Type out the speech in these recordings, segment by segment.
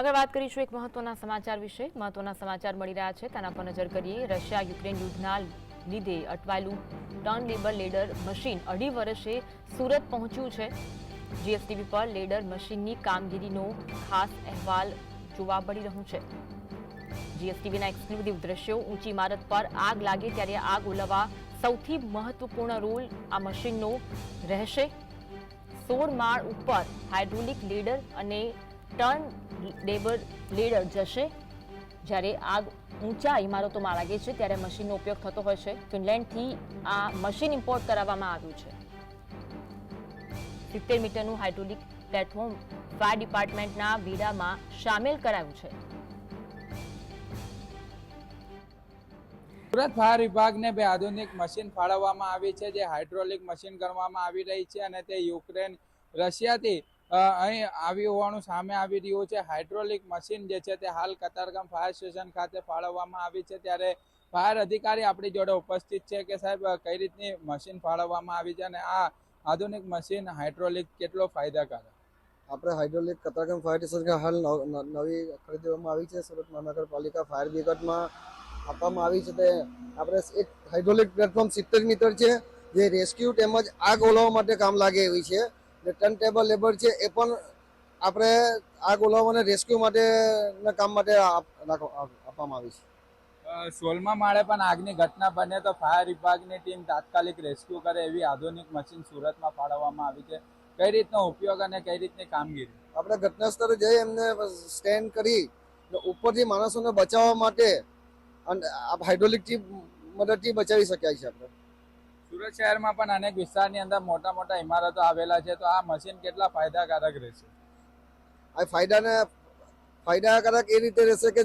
આગળ વાત કરીશું એક મહત્વના સમાચાર વિશે. મહત્વના સમાચાર મળી રહ્યા છે. તેના પર નજર કરીએ. રશિયા યુક્રેન યુદ્ધના લીધે અટવાયેલું ટર્ન લેબર લેડર મશીન અઢી વર્ષે સુરત પહોંચ્યું છે. જીએસટીવી પર લેડર મશીનની કામગીરીનો ખાસ અહેવાલ જોવા મળી રહ્યું છે. જીએસટીવીના એક્સક્લુઝિવ દ્રશ્યો ઊંચી ઇમારત પર આગ લાગે ત્યારે આગ ઓલવવા સૌથી મહત્વપૂર્ણ રોલ આ મશીનનો રહેશે. સોળ માળ ઉપર હાઇડ્રોલિક લેડર અને ટર્ન લેબર લેડર જશે. જ્યારે આગ ઊંચા ઇમારતોમાં લાગે છે, ત્યારે મશીનનો ઉપયોગ થતો હોય છે. ફિનલેન્ડથી આ મશીન ઇમ્પોર્ટ કરાવવામાં આવ્યું છે. સિત્તેર મીટરનું હાઇડ્રોલિક પ્લેટફોર્મ ફાયર ડિપાર્ટમેન્ટના વેડામાં સામેલ કરાયું છે. સુરત ફાયર વિભાગને બે આધુનિક મશીન ફાળવવામાં આવી છે, જે હાઇડ્રોલિક મશીન ગણવામાં આવી રહી છે અને તે યુક્રેન, રશિયાથી અહીં આવી હોવાનું સામે આવી રહ્યું છે. હાઇડ્રોલિક મશીન જે છે તે હાલ કતારગામ ફાયર સ્ટેશન ખાતે ફાળવવામાં આવી છે. ત્યારે ફાયર અધિકારી આપણી જોડે ઉપસ્થિત છે કે સાહેબ, કઈ રીતની મશીન ફાળવવામાં આવી છે અને આ આધુનિક મશીન હાઇડ્રોલિક કેટલો ફાયદાકારક? આપણે હાઇડ્રોલિક કતારગામ ફાયર સ્ટેશન હાલ નવી ખરીદવામાં આવી છે. સુરત મહાનગરપાલિકા ફાયર બ્રિગેડમાં આપવામાં આવી છે. તે આપણે એક હાઇડ્રોલિક પ્લેટફોર્મ સિત્તેર મીટર છે, જે રેસ્ક્યુ તેમજ આગ ઓલવવા માટે કામ લાગે એવી છે. ને ટર્ન ટેબલ લેબર છે એ પણ આપણે આ અને રેસ્ક્યુ માટેના કામ માટે આપવામાં આવી છે. સોલમાં માળે પણ આગની ઘટના બને તો ફાયર વિભાગની ટીમ તાત્કાલિક રેસ્ક્યુ કરે એવી આધુનિક મશીન સુરતમાં ફાળવવામાં આવી છે. કઈ રીતનો ઉપયોગ અને કઈ રીતની કામગીરી? આપણે ઘટના સ્થળે જઈ એમને સ્ટેન્ડ કરી ઉપરથી માણસોને બચાવવા માટે અને હાઇડ્રોલિકથી મદદથી બચાવી શક્યા છે આપણે. સુરત શહેરમાં પણ અનેક વિસ્તારની અંદર મોટા મોટા ઇમારતો આવેલા છે તો આ મશીન કેટલા ફાયદાકારક રહેશે? આ ફાયદાને ફાયદાકારક એ રીતે રહેશે કે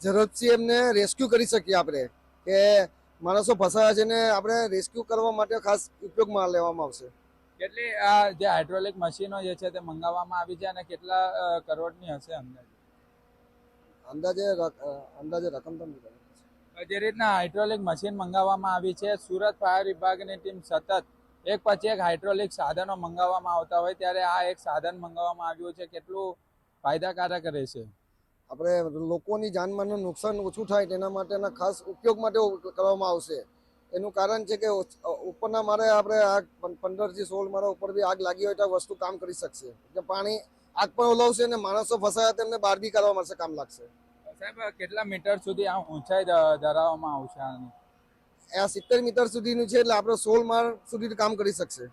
ઝડપથી એમને રેસ્ક્યુ કરી શકીએ આપણે. કે માણસો ફસાયા છે ને આપણે રેસ્ક્યુ કરવા માટે ખાસ ઉપયોગમાં લેવામાં આવશે. કેટલી આ જે હાઇડ્રોલિક મશીનો જે છે તે મંગાવવામાં આવી છે અને કેટલા કરોડની હશે અંદાજે? અંદાજે અંદાજે રકમ તો ખબર. જે રીતના હાઇડ્રોલિક મશીન મંગાવવામાં આવી છે, સુરત ફાયર વિભાગની ટીમ સતત એક પછી એક હાઇડ્રોલિક સાધનો મંગાવવામાં આવતા હોય ત્યારે આ એક સાધન મંગાવવામાં આવ્યું છે, કેટલું ફાયદાકારક રહેશે? આપણે લોકોની જાનમાલનું નુકસાન ઓછું થાય તેના માટેના ખાસ ઉપયોગ માટે કરવામાં આવશે. એનું કારણ છે કે ઉપરના મારે આપણે આગ પંદરથી સોળ મારા ઉપર બી આગ લાગી હોય તો વસ્તુ કામ કરી શકશે. પાણી, આગ પણ ઓલવશે અને માણસો ફસાયા તેમને બહાર બી કરવા મળશે કામ લાગશે. સાહેબ કેટલા મીટર સુધી આ ઊંચાઈ ધરાવવામાં આવશે આની? આ સિત્તેર મીટર સુધીનું છે એટલે આપણે સોળ માળ સુધી કામ કરી શકશે.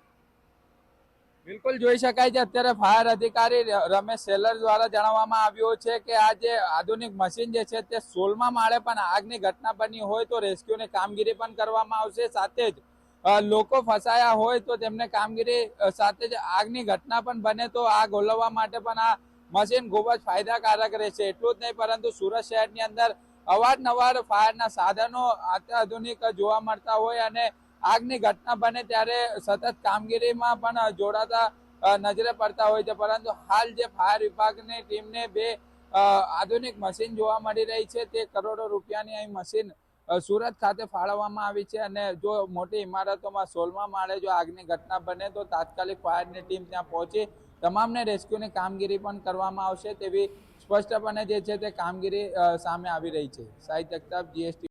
બિલકુલ જોઈ શકાય છે અત્યારે ફાયર અધિકારી રમેશ સેલર દ્વારા જણાવવામાં આવ્યું છે કે આ જે આધુનિક મશીન જે છે તે સોલમાં માળે પણ આગની ઘટના બની હોય તો રેસ્ક્યુની કામગીરી પણ કરવામાં આવશે. સાથે જ લોકો ફસાયા હોય તો તેમને કામગીરી સાથે જ આગની ઘટના પણ બને તો આગ ઓલવવા માટે પણ આ મશીન ખૂબ જ ફાયદાકારક રહેશે. એટલું જ નહીં, પરંતુ સુરત શહેરની અંદર અવારનવાર ફાયરના સાધનો અત્યાધુનિક જોવા મળતા હોય અને આગની ઘટના બને ત્યારે સતત કામગીરીમાં પણ જોડાતા નજરે પડતા હોય છે. પરંતુ હાલ જે ફાયર વિભાગની ટીમને બે આધુનિક મશીન જોવા મળી રહી છે, તે કરોડો રૂપિયાની અહીં મશીન સુરત ખાતે ફાળવવામાં આવી છે. અને જો મોટી ઇમારતોમાં સોલમાં માળે જો આગની ઘટના બને, તો તાત્કાલિક ફાયરની ટીમ ત્યાં પહોંચી તમામને રેસ્ક્યુની કામગીરી પણ કરવામાં આવશે તેવી સ્પષ્ટપણે જે છે તે કામગીરી સામે આવી રહી છે. સાહિત્ય જગતાપ જીએસટી